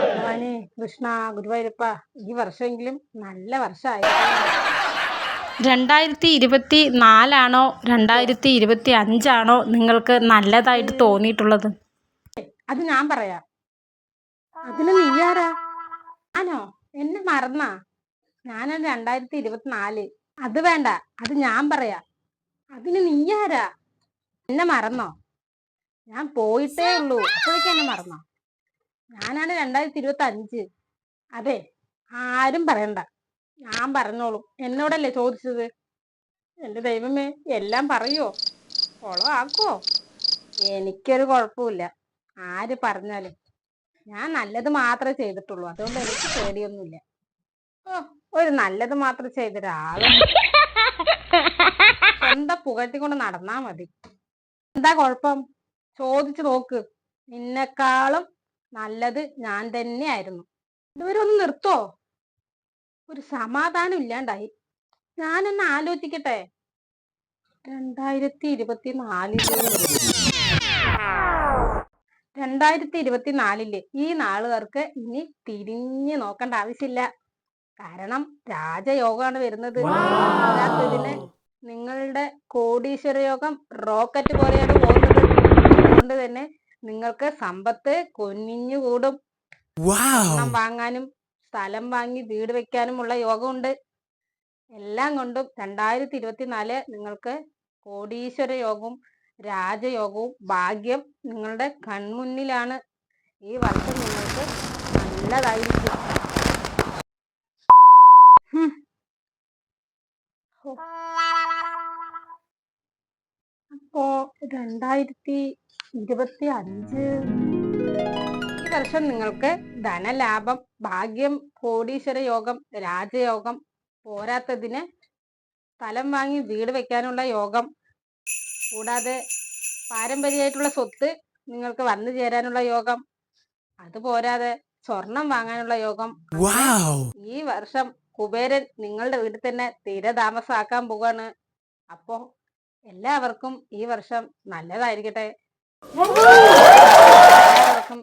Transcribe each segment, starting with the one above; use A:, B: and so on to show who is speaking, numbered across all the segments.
A: ഭഗവാനെ കൃഷ്ണ ഗുരുവായൂരപ്പ ഈ വർഷമെങ്കിലും നല്ല വർഷമായി.
B: രണ്ടായിരത്തി ഇരുപത്തി നാലാണോ രണ്ടായിരത്തി ഇരുപത്തി അഞ്ചാണോ നിങ്ങൾക്ക് നല്ലതായിട്ട് തോന്നിയിട്ടുള്ളത്?
A: അത് ഞാൻ പറയാം. അതിന് നീയാരാ ആനോ എന്നെ മറന്നാ? ഞാനാണ് രണ്ടായിരത്തി ഇരുപത്തിനാല് അത് വേണ്ട അത് ഞാൻ പറയാ. അതിന് നീയാരാ എന്നെ മറന്നോ? ഞാൻ പോയിട്ടേ ഉള്ളൂ. അപ്പോഴേക്കും എന്നെ മറന്നോ? ഞാനാണ് രണ്ടായിരത്തി ഇരുപത്തി അഞ്ച് അതെ ആരും പറയണ്ട. ഞാൻ പറഞ്ഞോളും. എന്നോടല്ലേ ചോദിച്ചത്? എന്റെ ദൈവമേ എല്ലാം പറയോ? കൊളമാക്കോ എനിക്കൊരു കുഴപ്പമില്ല ആര് പറഞ്ഞാലും. ഞാൻ നല്ലത് മാത്രമേ ചെയ്തിട്ടുള്ളൂ. അതുകൊണ്ട് എനിക്ക് പേടിയൊന്നുമില്ല. ഓ ഒരു നല്ലത് മാത്രം ചെയ്ത ഒരാൾ പുകഴ്ത്തിക്കൊണ്ട് നടന്നാ മതി. എന്താ കുഴപ്പം? ചോദിച്ചു നോക്ക്. നിന്നെക്കാളും നല്ലത് ഞാൻ തന്നെയായിരുന്നു. ഇതുവരെ ഒന്ന് നിർത്തോ. ഒരു സമാധാനം ഇല്ലാണ്ടായി. ഞാനൊന്ന് ആലോചിക്കട്ടെ. രണ്ടായിരത്തി ഇരുപത്തി നാലിൽ രണ്ടായിരത്തി ഇരുപത്തിനാലിൽ ഈ നാളുകാർക്ക് ഇനി തിരിഞ്ഞു നോക്കേണ്ട ആവശ്യമില്ല. കാരണം രാജയോഗമാണ് വരുന്നത്. നിങ്ങളുടെ കോടീശ്വര യോഗം റോക്കറ്റ് പോലെയാണ് പോകുന്നത്. നിങ്ങൾക്ക് സമ്പത്ത് കൊന്നിഞ്ഞു കൂടും. സ്വർണം വാങ്ങാനും സ്ഥലം വാങ്ങി വീട് വെക്കാനുമുള്ള യോഗമുണ്ട്. എല്ലാം കൊണ്ടും രണ്ടായിരത്തി ഇരുപത്തിനാല് നിങ്ങൾക്ക് കോടീശ്വര യോഗവും രാജയോഗവും ഭാഗ്യം നിങ്ങളുടെ കൺമുന്നിലാണ്. ഈ വർഷം നിങ്ങൾക്ക് നല്ലതായിരിക്കും. രണ്ടായിരത്തി ഇരുപത്തി അഞ്ച് ഈ വർഷം നിങ്ങൾക്ക് ധനലാഭം ഭാഗ്യം കോടീശ്വര യോഗം രാജയോഗം പോരാത്തതിന് സ്ഥലം വാങ്ങി വീട് വെക്കാനുള്ള യോഗം കൂടാതെ പാരമ്പര്യമായിട്ടുള്ള സ്വത്ത് നിങ്ങൾക്ക് വന്നു ചേരാനുള്ള യോഗം അത് പോരാതെ സ്വർണം വാങ്ങാനുള്ള യോഗം. ഈ വർഷം കുബേരൻ നിങ്ങളുടെ വീട്ടിൽ തന്നെ സ്ഥിരതാമസമാക്കാൻ പോവാണ്. അപ്പോ എല്ലാവർക്കും ഈ വർഷം നല്ലതായിരിക്കട്ടെ. എല്ലാവർക്കും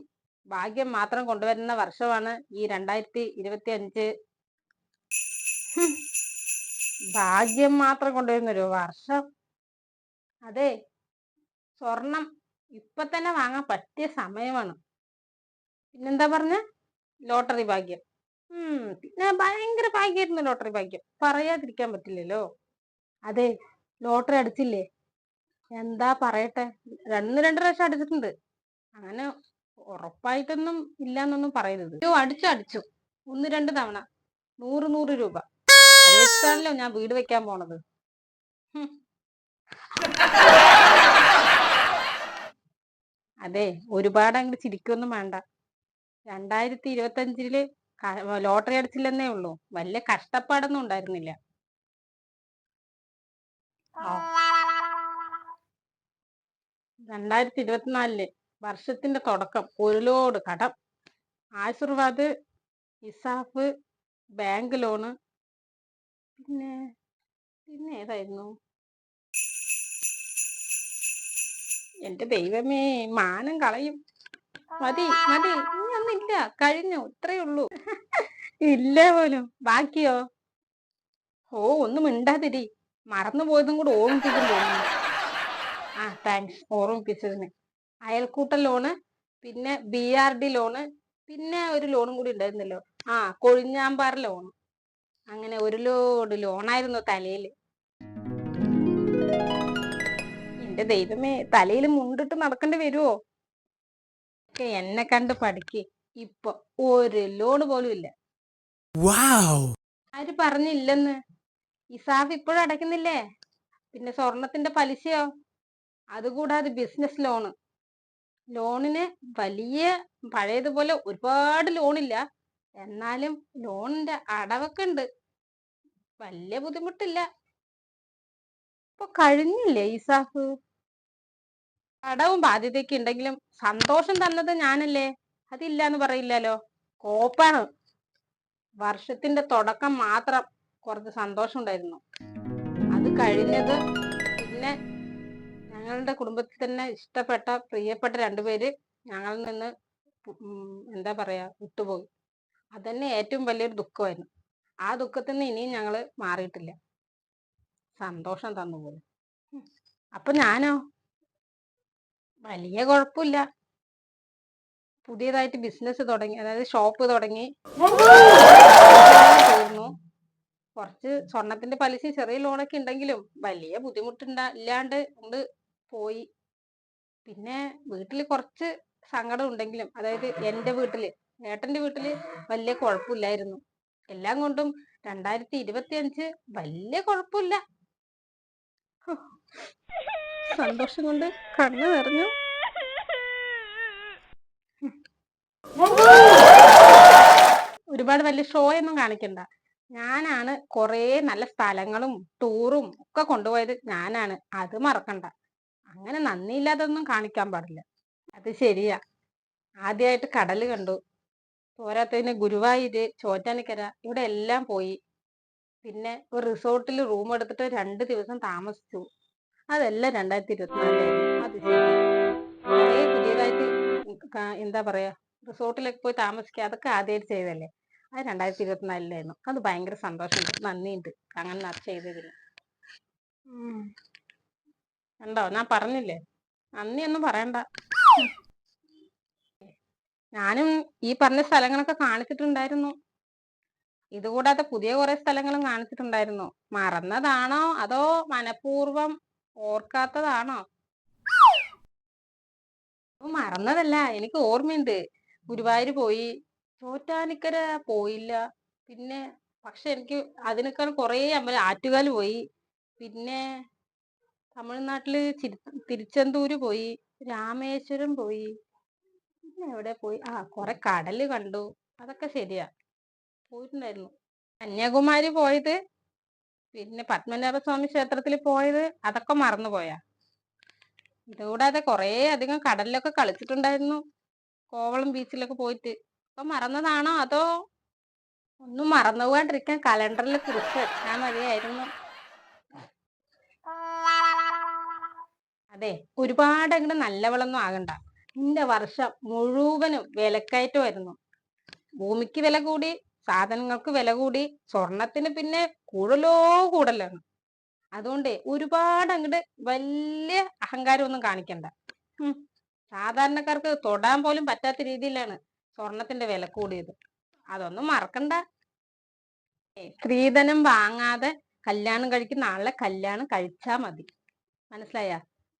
A: ഭാഗ്യം മാത്രം കൊണ്ടുവരുന്ന വർഷമാണ് ഈ രണ്ടായിരത്തി ഇരുപത്തി അഞ്ച്. ഭാഗ്യം മാത്രം കൊണ്ടുവരുന്ന ഒരു വർഷം. അതെ സ്വർണം ഇപ്പൊ തന്നെ വാങ്ങാൻ പറ്റിയ സമയമാണ്. പിന്നെന്താ പറഞ്ഞ? ലോട്ടറി ഭാഗ്യം. ഉം പിന്നെ ഭയങ്കര ഭാഗ്യായിരുന്നു ലോട്ടറി ഭാഗ്യം. പറയാതിരിക്കാൻ പറ്റില്ലല്ലോ. അതെ ലോട്ടറി അടിച്ചില്ലേ എന്താ പറയട്ടെ? രണ്ട് രണ്ടു പ്രാവശ്യം അടിച്ചിട്ടുണ്ട്. അങ്ങനെ ഉറപ്പായിട്ടൊന്നും ഇല്ല എന്നൊന്നും പറയരുത് അടിച്ചു അടിച്ചു. ഒന്ന് രണ്ട് തവണ. നൂറ് നൂറ് രൂപ. അത് ഞാൻ വീട് വെക്കാൻ പോണത്. അതെ ഒരുപാട് അങ്ങോട്ട് ചിരിക്കൊന്നും വേണ്ട. രണ്ടായിരത്തി ഇരുപത്തി അഞ്ചിൽ ലോട്ടറി അടിച്ചില്ലെന്നേ ഉള്ളൂ. വലിയ കഷ്ടപ്പാടൊന്നും ഉണ്ടായിരുന്നില്ല. രണ്ടായിരത്തി ഇരുപത്തിനാലിൽ വർഷത്തിന്റെ തുടക്കം ഒരു ലോഡ് കടം ആശീർവാദ് ഇസാഫ് ബാങ്ക് ലോണ് പിന്നെ പിന്നെ ഏതായിരുന്നു? എന്റെ ദൈവമേ മാനം കളയും. മതി മതി ഇല്ല കഴിഞ്ഞു ഇത്രയേ ഉള്ളൂ. ഇല്ല പോലും ബാക്കിയോ? ഓ ഒന്നും മിണ്ടാതിരി. മറന്നു പോയതും കൂടെ ഓർമ്മിപ്പിക്കും തോന്നുന്നു. ആ താങ്ക്സ് ഓർമ്മിപ്പിച്ചതിന്. അയൽക്കൂട്ട ലോണ് പിന്നെ ബി ആർ ഡി ലോണ് പിന്നെ ഒരു ലോണും കൂടി ഉണ്ടായിരുന്നല്ലോ. ആ കൊഴിഞ്ഞാമ്പാറ ലോണ്. അങ്ങനെ ഒരു ലോഡ് ലോണായിരുന്നു തലയിൽ. എന്റെ ദൈവമേ തലയിൽ മുണ്ടിട്ട് നടക്കേണ്ടി വരുവോ? ഒക്കെ എന്നെ കണ്ട് പഠിക്ക്. ഇപ്പൊ ഒരു ലോഡ് പോലും ഇല്ല. ആര് പറഞ്ഞില്ലെന്ന്? ഇസാഫ് ഇപ്പോഴും അടയ്ക്കുന്നില്ലേ? പിന്നെ സ്വർണത്തിന്റെ പലിശയോ? അതുകൂടാതെ ബിസിനസ് ലോണ് ലോണിന് വലിയ പഴയതുപോലെ ഒരുപാട് ലോണില്ല എന്നാലും ലോണിന്റെ അടവൊക്കെ ഉണ്ട് വലിയ ബുദ്ധിമുട്ടില്ല. ഇപ്പൊ കഴിഞ്ഞില്ലേ ഇസാഫ്? അടവും ബാധ്യതയൊക്കെ ഉണ്ടെങ്കിലും സന്തോഷം തന്നത് ഞാനല്ലേ? അതില്ല എന്ന് പറയില്ലല്ലോ. കോപ്പാണ്. വർഷത്തിന്റെ തുടക്കം മാത്രം. കുറച്ച് സന്തോഷം ഉണ്ടായിരുന്നു അത് കഴിഞ്ഞത് പിന്നെ ഞങ്ങളുടെ കുടുംബത്തിൽ തന്നെ ഇഷ്ടപ്പെട്ട പ്രിയപ്പെട്ട രണ്ടുപേര് ഞങ്ങളിൽ നിന്ന് എന്താ പറയാ വിട്ടുപോയി. അതന്നെ ഏറ്റവും വലിയൊരു ദുഃഖമായിരുന്നു. ആ ദുഃഖത്തിൽ നിന്ന് ഇനിയും ഞങ്ങൾ മാറിയിട്ടില്ല. സന്തോഷം തന്നു പോലും. അപ്പൊ ഞാനോ? വലിയ കുഴപ്പമില്ല. പുതിയതായിട്ട് ബിസിനസ് തുടങ്ങി അതായത് ഷോപ്പ് തുടങ്ങി. കുറച്ച് സ്വർണത്തിന്റെ പലിശ ചെറിയ ലോണൊക്കെ ഉണ്ടെങ്കിലും വലിയ ബുദ്ധിമുട്ടുണ്ടാ ഇല്ലാണ്ട് കൊണ്ട് പോയി. പിന്നെ വീട്ടിൽ കുറച്ച് സങ്കടം ഉണ്ടെങ്കിലും അതായത് എന്റെ വീട്ടിൽ ഏട്ടന്റെ വീട്ടിൽ വലിയ കുഴപ്പമില്ലായിരുന്നു. എല്ലാം കൊണ്ടും രണ്ടായിരത്തി ഇരുപത്തി അഞ്ച് വലിയ കുഴപ്പമില്ല. സന്തോഷം കൊണ്ട് കണ്ണു നിറഞ്ഞു. ഒരുപാട് വലിയ ഷോ ഒന്നും കാണിക്കണ്ട. ഞാനാണ് കുറേ നല്ല സ്ഥലങ്ങളും ടൂറും ഒക്കെ കൊണ്ടുപോയത് ഞാനാണ്. അത് മറക്കണ്ട. അങ്ങനെ നന്ദിയില്ലാതൊന്നും കാണിക്കാൻ പാടില്ല. അത് ശരിയാ. ആദ്യമായിട്ട് കടൽ കണ്ടു. പോരാത്തതിന് ഗുരുവായൂര് ചോറ്റാനിക്കര ഇവിടെ എല്ലാം പോയി. പിന്നെ ഒരു റിസോർട്ടിൽ റൂം എടുത്തിട്ട് രണ്ട് ദിവസം താമസിച്ചു. അതെല്ലാം രണ്ടായിരത്തി ഇരുപത്തിനാലായിരുന്നു അത് പുതിയതായിട്ട് എന്താ പറയാ റിസോർട്ടിലൊക്കെ പോയി താമസിക്കുക അതൊക്കെ ആദ്യമായിട്ട് ചെയ്തല്ലേ അത് രണ്ടായിരത്തി ഇരുപത്തിനാലിലായിരുന്നു അത് ഭയങ്കര സന്തോഷമുണ്ട്. നന്ദിയുണ്ട്. അങ്ങനെ അത് ചെയ്തതിന് ഉണ്ടോ കണ്ടോ? ഞാൻ പറഞ്ഞില്ലേ? നന്ദി ഒന്നും പറയണ്ട. ഞാനും ഈ പറഞ്ഞ സ്ഥലങ്ങളൊക്കെ കാണിച്ചിട്ടുണ്ടായിരുന്നു. ഇതുകൂടാതെ പുതിയ കുറെ സ്ഥലങ്ങളും കാണിച്ചിട്ടുണ്ടായിരുന്നു. മറന്നതാണോ? അതോ മനഃപൂർവം ഓർക്കാത്തതാണോ? മറന്നതല്ല. എനിക്ക് ഓർമ്മയുണ്ട്. ഗുരുവായൂർ പോയി. ചോറ്റാനിക്കര പോയില്ല. പിന്നെ പക്ഷെ എനിക്ക് അതിനേക്കാൾ കുറേ അമ്പലം ആറ്റുകാൽ പോയി. പിന്നെ തമിഴ്നാട്ടിൽ ചിരി തിരുച്ചെന്തൂര് പോയി. രാമേശ്വരം പോയി. പിന്നെ എവിടെ പോയി? ആ കുറെ കടൽ കണ്ടു. അതൊക്കെ ശരിയാ. പോയിട്ടുണ്ടായിരുന്നു. കന്യാകുമാരി പോയത് പിന്നെ പത്മനാഭ സ്വാമി ക്ഷേത്രത്തിൽ പോയത് അതൊക്കെ മറന്നുപോയാ. ഇതുകൂടാതെ കുറേ അധികം കടലിലൊക്കെ കളിച്ചിട്ടുണ്ടായിരുന്നു. കോവളം ബീച്ചിലൊക്കെ പോയിട്ട്. അപ്പൊ മറന്നതാണോ അതോ ഒന്നും മറന്നു പോകാണ്ടിരിക്കാൻ കലണ്ടറിൽ കുറിച്ച് വെച്ചാൽ മതിയായിരുന്നു? അതെ ഒരുപാട് അങ്ങോട്ട് നല്ലവളൊന്നും ആകണ്ട. നിന്റെ വർഷം മുഴുവനും വിലക്കയറ്റമായിരുന്നു ഭൂമിക്ക് വില കൂടി സാധനങ്ങൾക്ക് വില കൂടി സ്വർണത്തിന് പിന്നെ കൂടുതലോ കൂടലാണ് അതുകൊണ്ട് ഒരുപാട് അങ്ങോട്ട് വലിയ അഹങ്കാരമൊന്നും കാണിക്കണ്ട. സാധാരണക്കാർക്ക് തൊടാൻ പോലും പറ്റാത്ത രീതിയിലാണ് സ്വർണത്തിന്റെ വില കൂടിയത്. അതൊന്നും മറക്കണ്ട. സ്ത്രീധനം വാങ്ങാതെ കല്യാണം കഴിക്കുന്ന ആളെ കല്യാണം കഴിച്ചാ മതി. മനസ്സിലായ?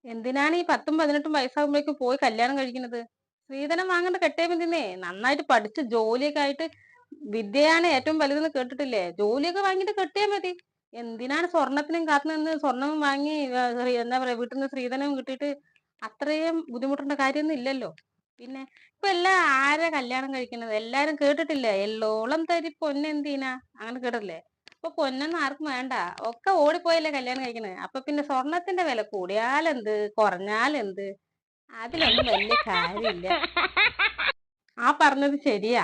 A: എന്തിനാണ് ഈ പത്തും പതിനെട്ടും വയസ്സാകുമ്പോഴേക്കും പോയി കല്യാണം കഴിക്കുന്നത്? സ്ത്രീധനം വാങ്ങേണ്ട കെട്ടേ മതിന്നേ നന്നായിട്ട് പഠിച്ച് ജോലിയൊക്കെ ആയിട്ട് വിദ്യയാണ് ഏറ്റവും വലുതെന്ന് കേട്ടിട്ടില്ലേ? ജോലിയൊക്കെ വാങ്ങിയിട്ട് കെട്ടിയാ മതി. എന്തിനാണ് സ്വർണത്തിനും കാത്തു നിന്ന് സ്വർണം വാങ്ങി എന്താ പറയാ വീട്ടിൽ നിന്ന് സ്ത്രീധനം കിട്ടിയിട്ട് അത്രയും ബുദ്ധിമുട്ടേണ്ട കാര്യമൊന്നും ഇല്ലല്ലോ. പിന്നെ ഇപ്പൊ എല്ലാം ആരെ കല്യാണം കഴിക്കുന്നത്? എല്ലാരും കേട്ടിട്ടില്ലേ? എല്ലോളം തരി പൊന്നെന്തിനാ അങ്ങനെ കേട്ടില്ലേ ഇപ്പൊ പൊന്നൊന്നും ആർക്കും വേണ്ട. ഒക്കെ ഓടിപ്പോയല്ലേ കല്യാണം കഴിക്കണത് അപ്പൊ പിന്നെ സ്വർണത്തിന്റെ വില കൂടിയാലെന്ത്? കുറഞ്ഞാലെന്ത്? അതിലൊന്നും വലിയ കാര്യമില്ല. ആ പറഞ്ഞത് ശരിയാ.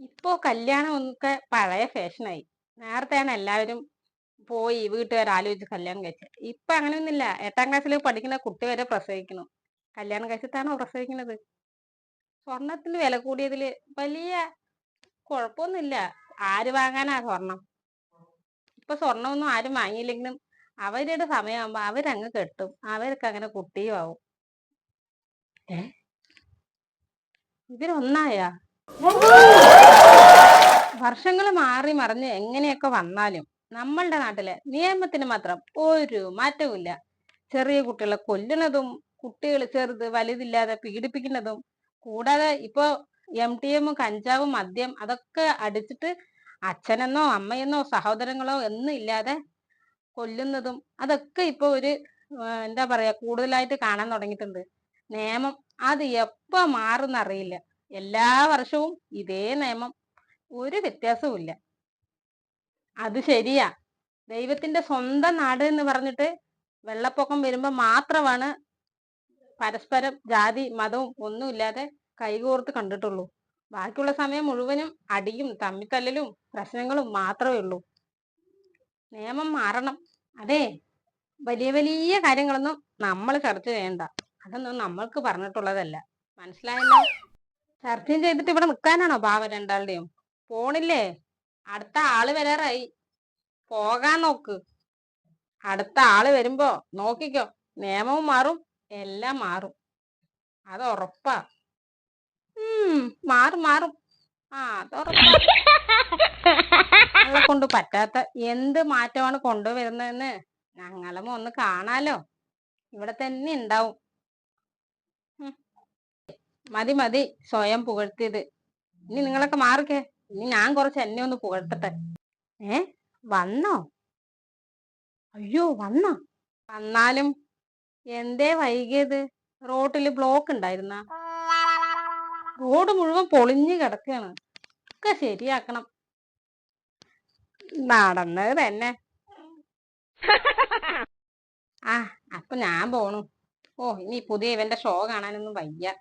A: ഇപ്പോ കല്യാണം ഒക്കെ പഴയ ഫാഷനായി. നേരത്തെയാണ് എല്ലാവരും പോയി വീട്ടുകാർ ആലോചിച്ച് കല്യാണം കഴിച്ചത് ഇപ്പൊ അങ്ങനെയൊന്നുമില്ല. എട്ടാം ക്ലാസ്സിൽ പഠിക്കുന്ന കുട്ടി വരെ പ്രസവിക്കുന്നു. കല്യാണം കഴിച്ചിട്ടാണോ പ്രസവിക്കുന്നത്? സ്വർണത്തിന് വില കൂടിയതിൽ വലിയ കുഴപ്പമൊന്നുമില്ല. ആര് വാങ്ങാനാ സ്വർണം? ഇപ്പൊ സ്വർണമൊന്നും ആരും വാങ്ങിയില്ലെങ്കിലും അവരുടെ സമയമാകുമ്പോ അവരങ്ങ് കെട്ടും. അവർക്ക് അങ്ങനെ കുട്ടിയും ആവും. ഇവരൊന്നായ? വർഷങ്ങൾ മാറി മറിഞ്ഞ് എങ്ങനെയൊക്കെ വന്നാലും നമ്മളുടെ നാട്ടിലെ നിയമത്തിന് മാത്രം ഒരു മാറ്റവും ചെറിയ കുട്ടികളെ കൊല്ലുന്നതും കുട്ടികൾ ചെറുത് വലുതില്ലാതെ പീഡിപ്പിക്കുന്നതും കൂടാതെ ഇപ്പോ എം ടി എമ്മും കഞ്ചാവും മദ്യം അതൊക്കെ അടിച്ചിട്ട് അച്ഛനെന്നോ അമ്മയെന്നോ സഹോദരങ്ങളോ ഒന്നും ഇല്ലാതെ കൊല്ലുന്നതും അതൊക്കെ ഇപ്പൊ ഒരു എന്താ പറയാ കൂടുതലായിട്ട് കാണാൻ തുടങ്ങിയിട്ടുണ്ട്. നിയമം അത് എപ്പോ മാറുന്നറിയില്ല എല്ലാ വർഷവും ഇതേ നിയമം. ഒരു വ്യത്യാസവും ഇല്ല. അത് ശരിയാ. ദൈവത്തിന്റെ സ്വന്തം നാട് എന്ന് പറഞ്ഞിട്ട് വെള്ളപ്പൊക്കം വരുമ്പോ മാത്രമാണ് പരസ്പരം ജാതി മതവും ഒന്നുമില്ലാതെ കൈകോർത്ത് കണ്ടിട്ടുള്ളൂ. ബാക്കിയുള്ള സമയം മുഴുവനും അടിയും തമ്മിത്തല്ലലും പ്രശ്നങ്ങളും മാത്രമേ ഉള്ളൂ. നിയമം മാറണം. അതെ വലിയ വലിയ കാര്യങ്ങളൊന്നും നമ്മൾ ചർച്ച ചെയ്യണ്ട. അതൊന്നും നമ്മൾക്ക് പറഞ്ഞിട്ടുള്ളതല്ല. മനസ്സിലായല്ലോ? ചർച്ചയും ചെയ്തിട്ട് ഇവിടെ നിൽക്കാനാണോ ഭാവ രണ്ടാളുടെയും? പോണില്ലേ? അടുത്ത ആൾ വരാറായി. പോകാൻ നോക്ക്. അടുത്ത ആൾ വരുമ്പോ നോക്കിക്കോ. നിയമവും മാറും. എല്ലാം മാറും. അത് ഉറപ്പാ മാറും മാറും. ആ അത് ഉറപ്പാ കൊണ്ട് പറ്റാത്ത എന്ത് മാറ്റമാണ് കൊണ്ടുവരുന്നതെന്ന് ഞങ്ങളും ഒന്ന് കാണാലോ. ഇവിടെ തന്നെ ഉണ്ടാവും. മതി മതി. സ്വയം പുകഴ്ത്തിയത്. ഇനി നിങ്ങളൊക്കെ മാറിക്കേ. ഇനി ഞാൻ കുറച്ച് എന്നെ ഒന്ന് പുകഴ്ത്തട്ടെ. ഏ? വന്നോ? അയ്യോ വന്നോ? വന്നാലും എന്തേ വൈകിയത്? റോട്ടിൽ ബ്ലോക്ക് ഉണ്ടായിരുന്ന? റോഡ് മുഴുവൻ പൊളിഞ്ഞു കിടക്കാണ്. ഒക്കെ ശരിയാക്കണം. നടന്നത് തന്നെ. ആ അപ്പൊ ഞാൻ പോണു. ഓ ഇനി പുതിയ ഇവന്റെ ഷോ കാണാനൊന്നും വയ്യ.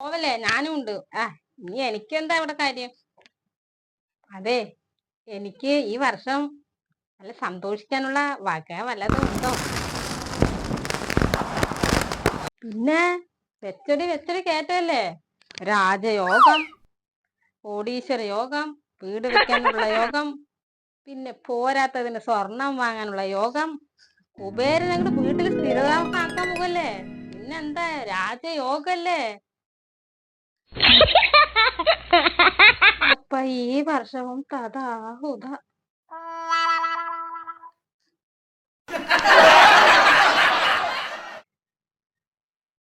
A: പോവല്ലേ? ഞാനും ഉണ്ട്. ആ ഇനി എനിക്കെന്താ ഇവിടെ കാര്യം? അതെ എനിക്ക് ഈ വർഷം നല്ല സന്തോഷിക്കാനുള്ള വക വല്ലതും ഉണ്ടോ? പിന്നെ വെച്ചടി വെച്ചടി കേട്ടല്ലേ രാജയോഗം കോടീശ്വര യോഗം വീട് വെക്കാനുള്ള യോഗം പിന്നെ പോരാത്തതിന് സ്വർണം വാങ്ങാനുള്ള യോഗം കുബേരൻ ഞങ്ങളുടെ വീട്ടിൽ സ്ഥിരതാമസാക്കാൻ പോകല്ലേ പിന്നെന്താ? രാജയോഗല്ലേ അപ്പൊ ഈ വർഷവും തഥാഹുത